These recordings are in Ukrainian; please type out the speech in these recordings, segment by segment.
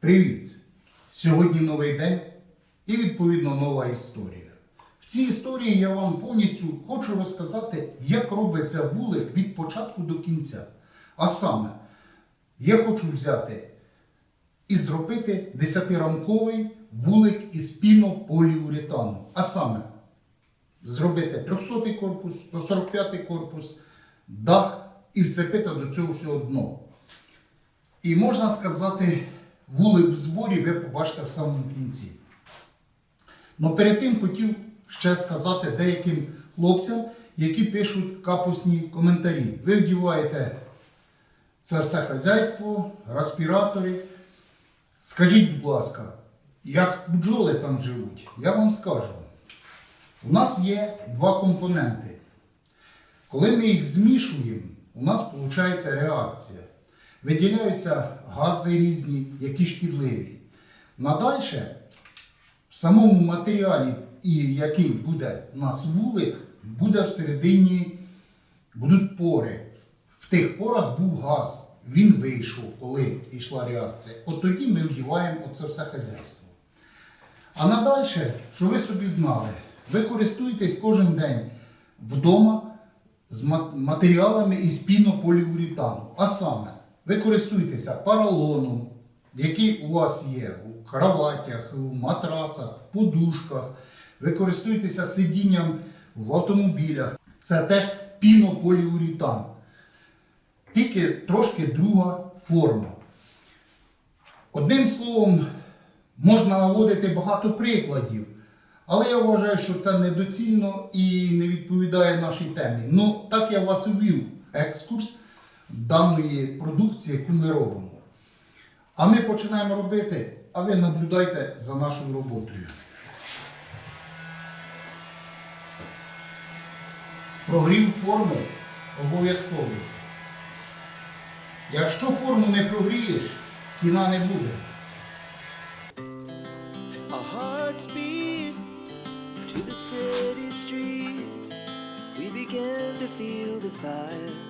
Привіт! Сьогодні новий день і відповідно нова історія. В цій історії я вам повністю хочу розказати, як робиться вулик від початку до кінця. А саме, я хочу взяти і зробити 10-рамковий вулик із пінополіуретану. А саме, зробити 300 корпус, 145-й корпус, дах і вцепити до цього всього дно. І можна сказати, вулик зборі ви побачите в самому кінці. Но перед тим хотів ще сказати деяким хлопцям, які пишуть капусні коментарі. Ви вдіваєте це все хазяйство, респіратори. Скажіть, будь ласка, як бджоли там живуть? Я вам скажу. У нас є два компоненти. Коли ми їх змішуємо, у нас виходить реакція. Виділяються гази різні, які шкідливі. Надальше, в самому матеріалі, і який буде у нас вулик, буде всередині будуть пори. В тих порах був газ. Він вийшов, коли йшла реакція. От тоді ми вдіваємо оце все хазяйство. А надальше, що ви собі знали, ви користуєтесь кожен день вдома з матеріалами із пінополіуретану. А саме, ви користуєтеся поролоном, який у вас є у кроватях, у матрасах, подушках. Ви користуєтеся сидінням в автомобілях. Це теж пінополіуретан. Тільки трошки друга форма. Одним словом, можна наводити багато прикладів, але я вважаю, що це недоцільно і не відповідає нашій темі. Ну, так я вас увів екскурс даної продукції, яку ми робимо. А ми починаємо робити, а ви наблюдайте за нашою роботою. Прогрів форми обов'язковий. Якщо форму не прогрієш, кіна не буде. To the city streets. We began to feel the fire.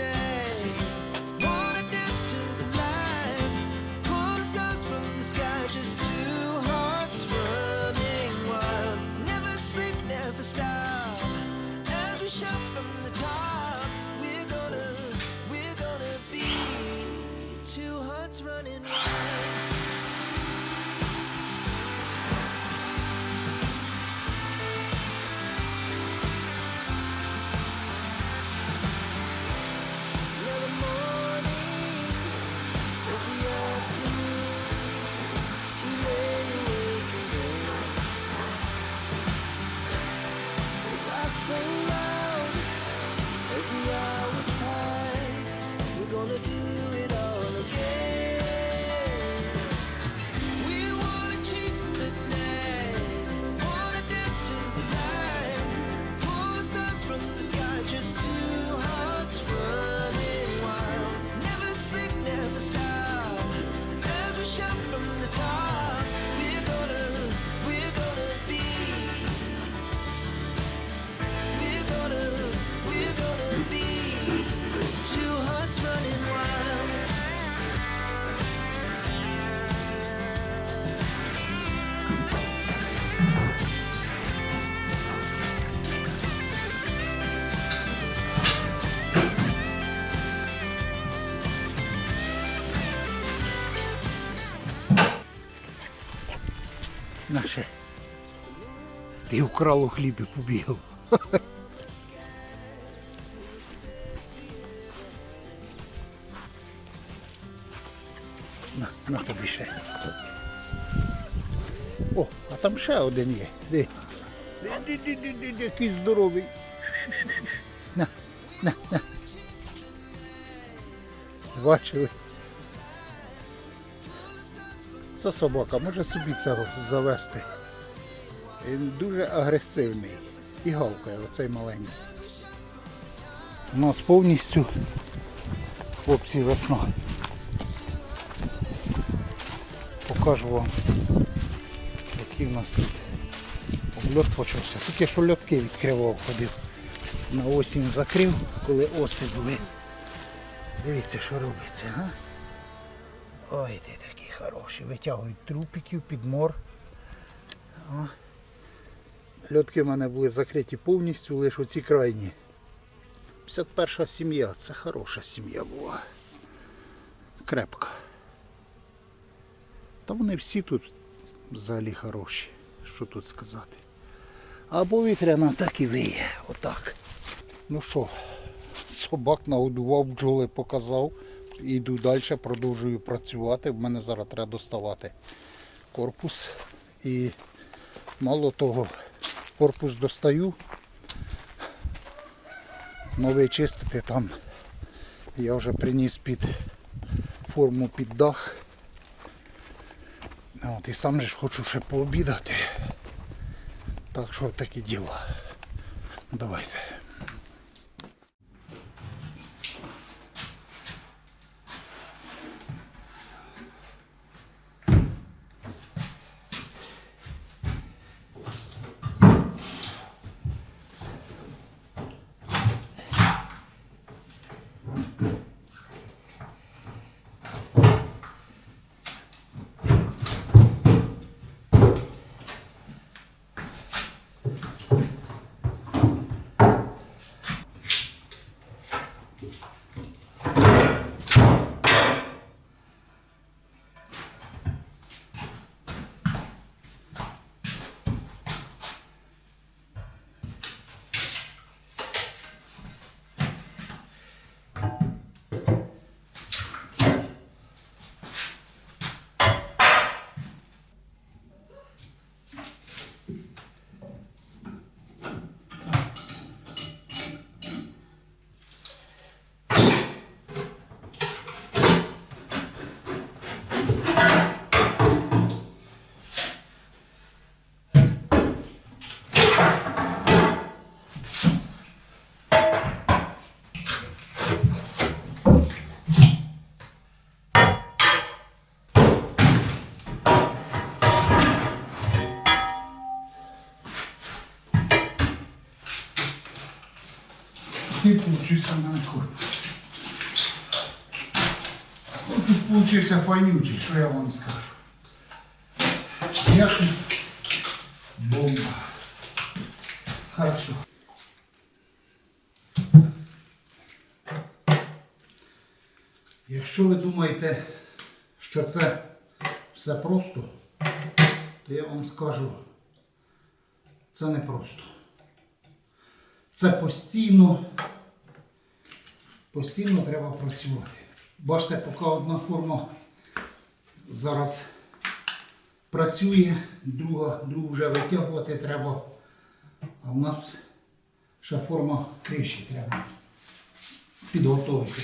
Ти вкрало хліб і побігав. На, на тобі ще. О, а там ще один є. Де, де, де, де, де, де, який здоровий. На, на, на. Бачили? Це собака, може собі це завести. Він дуже агресивний. і гавкає, оцей маленький. У нас повністю хлопці весна. Покажу вам, який в нас тут обльот почався. Тільки що льотки відкривав, ходив. На осінь закрив, коли оси були. Дивіться, що робиться, га? Ой, ти такий хороший. Витягують трупиків під мор. О. Льотки в мене були закриті повністю, лише оці крайні. 51 сім'я, це хороша сім'я була. Крепка. Та вони всі тут взагалі хороші, що тут сказати. А повітряна так і виє, отак. Ну що, собак нагодував, бджоли показав. Іду далі, продовжую працювати. В мене зараз треба доставати корпус. І мало того, корпус достаю. Новий чистити там. Я вже приніс під форму під дах. От, і сам же ж хочу ще пообідати. Так що таке діло. Давайте. І получився на корпус. Корпус получився файнючий, що я вам скажу. Якість бомба. Хорошо. Якщо ви думаєте, що це все просто, то я вам скажу, це не просто. Це постійно, постійно треба працювати. Бачите, поки одна форма зараз працює, друга, другу вже витягувати треба. А в нас ще форма криші треба підготовити.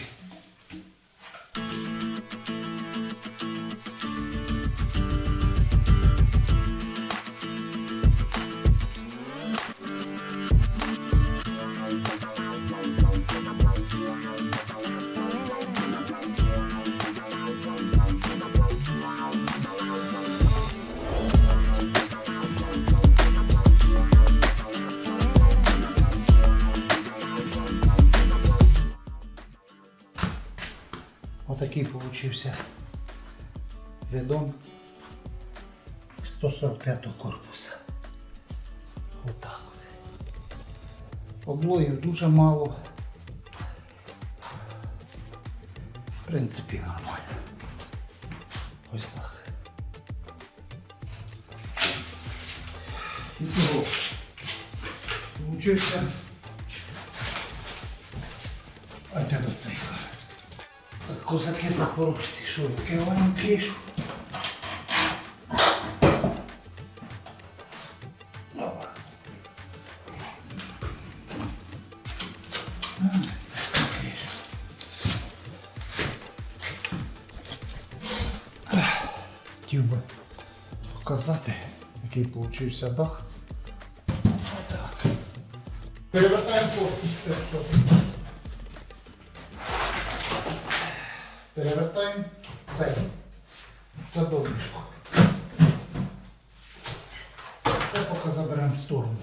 Получився видон 145 корпуса. Отак. Облоїв дуже мало. В принципі, нормально. Ось так. І того. Получився. А тебе цей. Козаки запорожці, що відкриваємо. Ах, Хотів би показати, який получився дах. Отак. Перевертаємо корпус Перевертаємо цей. Це донечко. Це поки заберемо в сторону.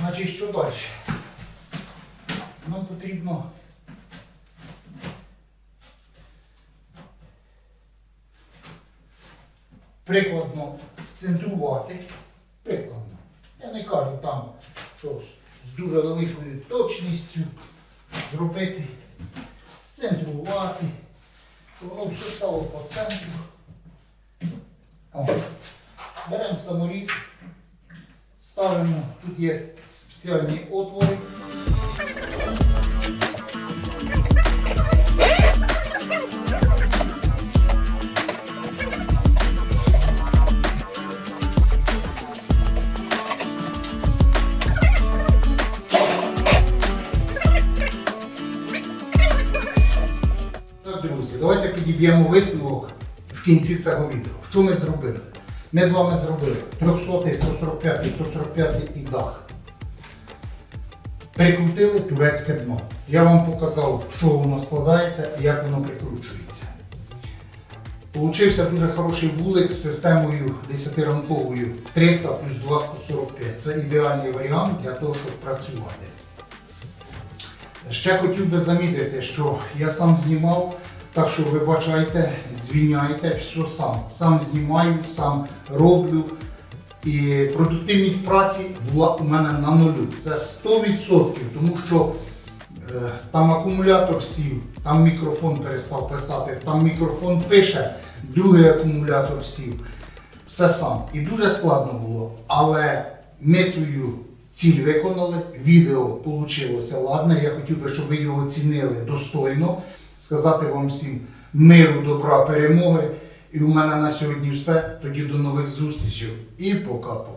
Значить, що далі? Нам потрібно прикладно сцентрувати. Прикладно. Я не кажу там, що з дуже великою точністю зробити, сцентрувати, щоб воно все стало по центру. Беремо саморіз, ставимо, тут є спеціальні отвори. Друзі, давайте підіб'ємо висновок в кінці цього відео. Що ми зробили? Ми з вами зробили 300, 145, 145 і дах. Прикрутили турецьке дно. Я вам показав, що воно складається і як воно прикручується. Получився дуже хороший вулик з системою 10-рамковою 300 плюс 2 145. Це ідеальний варіант для того, щоб працювати. Ще хотів би замітити, що я сам знімав, так що вибачайте, звіняйте, все сам. Сам знімаю, сам роблю. І продуктивність праці була у мене на нулю. Це 100%, тому що е, там акумулятор сів, там мікрофон перестав писати, там мікрофон пише, другий акумулятор сів. Все сам. І дуже складно було. Але ми свою ціль виконали, відео вийшло ладне. Я хотів би, щоб ви його оцінили достойно. Сказати вам всім миру, добра, перемоги. І у мене на сьогодні все. Тоді до нових зустрічей і пока-пока.